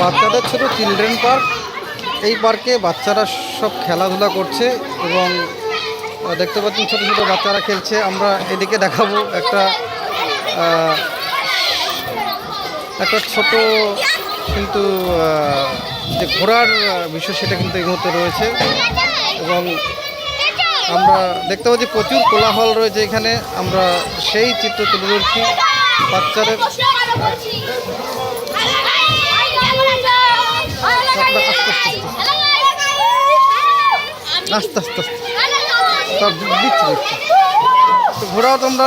বাচ্চাদের ছোট children park. এই পার্কে বাচ্চারা সব খেলাধুলা করছে এবং দেখতে পাচ্ছেন ছোট ছোট বাচ্চারা খেলছে। আমরা এদিকে দেখাবো একটা একটা ছোট কিন্তু যে ঘোরার বিষয় সেটা কিন্তু এই মুহূর্তে রয়েছে। এবং আমরা দেখতে পাচ্ছি প্রচুর কোলাহল রয়েছে এখানে। আমরা সেই চিত্র তুলে ধরছি বাচ্চাদের। আস্তে আস্তে আস্তে সব দিচ্ছি দিচ্ছি তো ঘোরাও তোমরা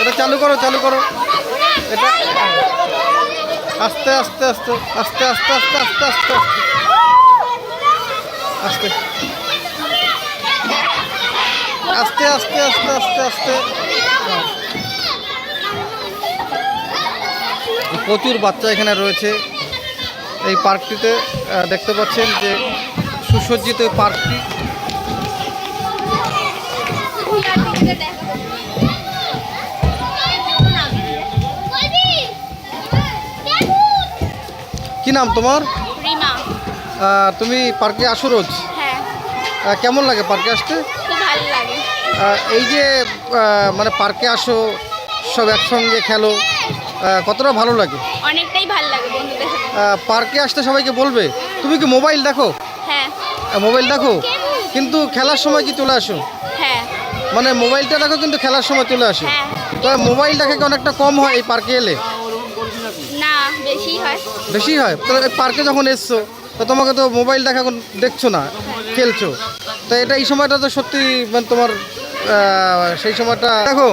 এটা চালু করো চালু করো এটা আস্তে আস্তে আস্তে আস্তে আস্তে আস্তে আস্তে আস্তে আস্তে আস্তে আস্তে আস্তে আস্তে আস্তে হ্যাঁ। প্রচুর বাচ্চা এখানে রয়েছে এই পার্কটিতে দেখতে পাচ্ছেন যে সুসজ্জিত পার্কটি কি নাম তোমার? রিমা। তুমি পার্কে আসো রোজ? হ্যাঁ। কেমন লাগে পার্কে আসতে? খুব ভালো লাগে। এই যে মানে পার্কে আসো সব একসঙ্গে খেলো কতটা ভালো লাগে? অনেকটাই ভালো লাগে বন্ধুদের সাথে। পার্কে আসতে সবাইকে বলবে তুমি কি মোবাইল দেখো? হ্যাঁ। মোবাইল দেখো? কিন্তু খেলার সময় কি চলে আসো? হ্যাঁ। মানে মোবাইলটা দেখো কিন্তু খেলার সময় চলে আসো। হ্যাঁ। তো মোবাইল দেখে কি অনেকটা কম হয় এই পার্কে এলে? বেশি হয়? বেশি হয়? তো পার্কে যখন এসছো তো তোমাকে তো মোবাইল দেখা দেখছ না খেলছো। তো এটা এই সময়টা তো সত্যি মানে তোমার সেই সময়টা দেখো।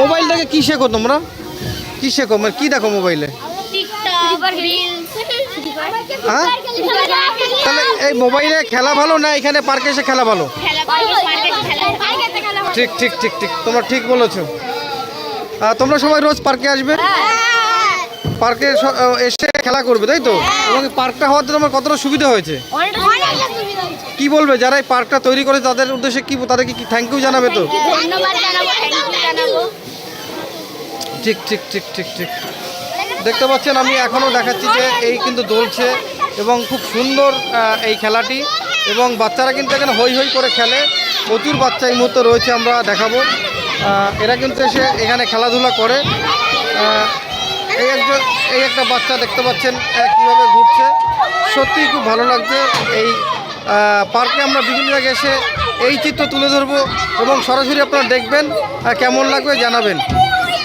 মোবাইল দেখে কী? শেখো তোমরা? কী শেখো? মানে কী দেখো মোবাইলে হ্যাঁ? তাহলে এই মোবাইলে খেলা ভালো না এখানে পার্কে এসে খেলা ভালো? ঠিক ঠিক ঠিক ঠিক। তোমরা ঠিক বলেছ। তোমরা সবাই রোজ পার্কে আসবে? পার্কে এসে খেলা করবে, তাই তো? এবং পার্কটা হওয়াতে তোমার কতটা সুবিধা হয়েছে? কি বলবে? যারা এই পার্কটা তৈরি করে, তাদের উদ্দেশ্যে কি, তাদেরকে কি থ্যাংক ইউ জানাবে তো? ঠিক ঠিক ঠিক ঠিক ঠিক। দেখতে পাচ্ছেন, আমি এখনও দেখাচ্ছি যে এই কিন্তু দোলছে এবং খুব সুন্দর এই খেলাটি। এবং বাচ্চারা কিন্তু এখানে হই হই করে খেলে। প্রচুর বাচ্চা এই মুহূর্তে রয়েছে, আমরা দেখাবো। এরা কিন্তু এসে এখানে খেলাধুলা করে। এই একজন, এই একটা বাচ্চা দেখতে পাচ্ছেন কীভাবে ঘুরছে। সত্যিই খুব ভালো লাগছে। এই পার্কে আমরা বিভিন্ন জায়গায় এসে এই চিত্র তুলে ধরবো এবং সরাসরি আপনারা দেখবেন কেমন লাগবে জানাবেন।